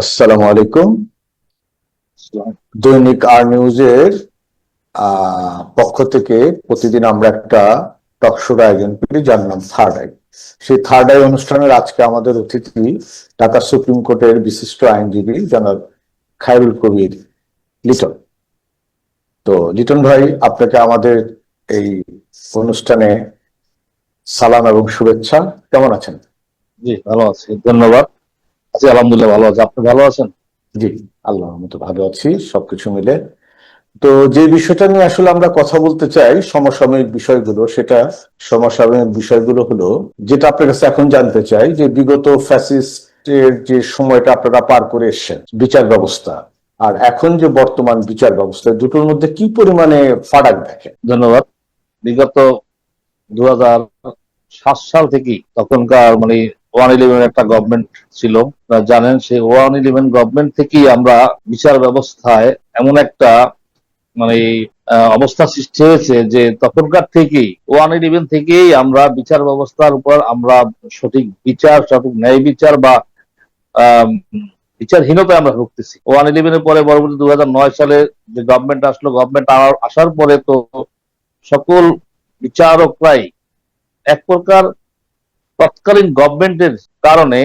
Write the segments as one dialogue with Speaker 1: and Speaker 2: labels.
Speaker 1: আসসালামু আলাইকুম। দৈনিক আর নিউজের পক্ষ থেকে প্রতিদিন আমরা একটা টক শোর আয়োজন করি, যার নাম থার্ড আই সেই থার্ড আই অনুষ্ঠানের আজকে আমাদের অতিথি ঢাকা সুপ্রিম কোর্টের বিশিষ্ট আইনজীবী জনাব খায়রুল কবির লিটন। তো লিটন ভাই, আপনাকে আমাদের এই অনুষ্ঠানে সালাম এবং শুভেচ্ছা। কেমন আছেন?
Speaker 2: জি, ভালো আছি। ধন্যবাদ। আছি আলহামদুলিল্লাহ ভালো আছি। আপনি ভালো আছেন?
Speaker 1: জি। আল্লাহ মতো ভালো আছি সবকিছু মিলে। তো যে বিষয়টা নিয়ে আসলে আমরা কথা বলতে চাই সমসাময়িক বিষয়গুলো সেটা সমসাময়িক বিষয়গুলো হলো যেটা আপনার কাছে এখন জানতে চাই যে বিগত ফ্যাসিস্টের যে সময়টা আপনারা পার করে এসছেন বিচার ব্যবস্থা আর এখন যে বর্তমান বিচার ব্যবস্থা দুটোর মধ্যে কি পরিমাণে ফারাক দেখে
Speaker 2: ধন্যবাদ। বিগত দু সাত সাল থেকেই তখনকার মানে ওয়ান ইলেভেন একটা গভর্নমেন্ট ছিল। জানেন, সেই ওয়ান ইলেভেন গভর্নমেন্ট থেকেই আমরা বিচার ব্যবস্থায় এমন একটা মানে অবস্থা সৃষ্টি হয়েছে যে তখনকার থেকেই, ওয়ান ইলেভেন থেকেই আমরা বিচার ব্যবস্থার উপর আমরা সঠিক বিচার, সঠিক ন্যায় বিচার বা বিচারহীনতায় আমরা ভুগতেছি। ওয়ান ইলেভেনের পরে পরবর্তী দু নয় সালে যে গভর্নমেন্ট আসলো গভর্নমেন্ট আসার পরে তো সকল বিচারকরাই এক প্রকার তৎকালীন গভর্নমেন্টের কারণে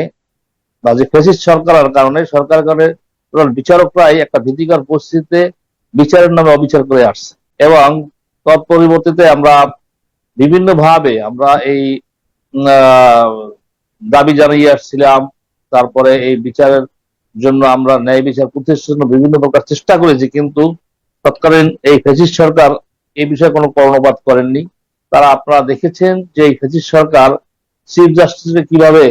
Speaker 2: বা যে ফেসিস্ট সরকারের কারণে সরকার কারণে বিচারকরাই একটা ভীতিকর পরিস্থিতিতে বিচারের নামে অবিচার করে আসছে। এবং তৎপরিবর্তিতে আমরা বিভিন্ন ভাবে আমরা এই দাবি জানিয়ে আসছিলাম। তারপরে এই বিচারের জন্য আমরা ন্যায় বিচার প্রতিষ্ঠার জন্য বিভিন্ন প্রকার চেষ্টা করেছি, কিন্তু তৎকালীন এই ফেসিস সরকার এই বিষয়ে কোনো কর্ণপাত করেননি। তারা আপনারা দেখেছেন যে এই ফেসিস সরকার চিফ জাস্টিসকে কীভাবে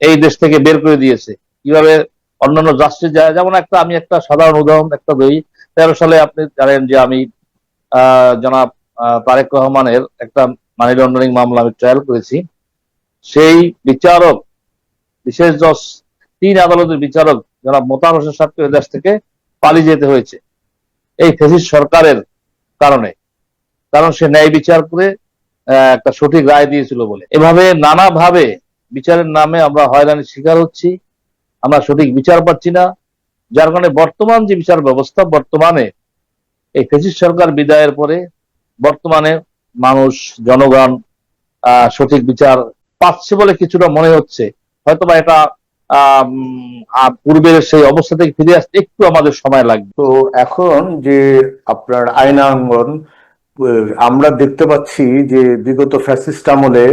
Speaker 2: এই দেশ থেকে বের করে দিয়েছে? কীভাবে অন্যান্য জাস্টিস যায়? যেমন একটা, আমি একটা সাধারণ উদাহরণ একটা দিই। তেরো সালে আপনি জানেন যে আমি জনাব তারেক রহমানের একটা মানি লন্ডারিং মামলা আমি ট্রায়াল করেছি। সেই বিচারক, বিশেষ জজ তিন আদালতের বিচারক জনাব মোতার হোসেন সাহেবকে দেশ থেকে পালিয়ে যেতে হয়েছে। এই ফেসিস সরকারের কারণে। কারণ সে ন্যায় বিচার করে একটা সঠিক রায় দিয়েছিল বলে। এভাবে নানাভাবে বিচারের নামে আমরা হয়রানির শিকার হচ্ছি। আমরা সঠিক বিচার পাচ্ছি না। যার কারণে বর্তমান যে বিচার ব্যবস্থা, বর্তমানে এই ফেসিস সরকার বিদায়ের পরে বর্তমানে মানুষ, জনগণ সঠিক বিচার পাচ্ছে বলে কিছুটা মনে হচ্ছে। হয়তোবা এটা পূর্বের সেই অবস্থা থেকে ফিরে আসতে একটু আমাদের সময় লাগবে।
Speaker 1: তো এখন যে আপনার আইনাঙ্গন আমরা দেখতে পাচ্ছি যে বিগত ফ্যাসিস্ট আমলে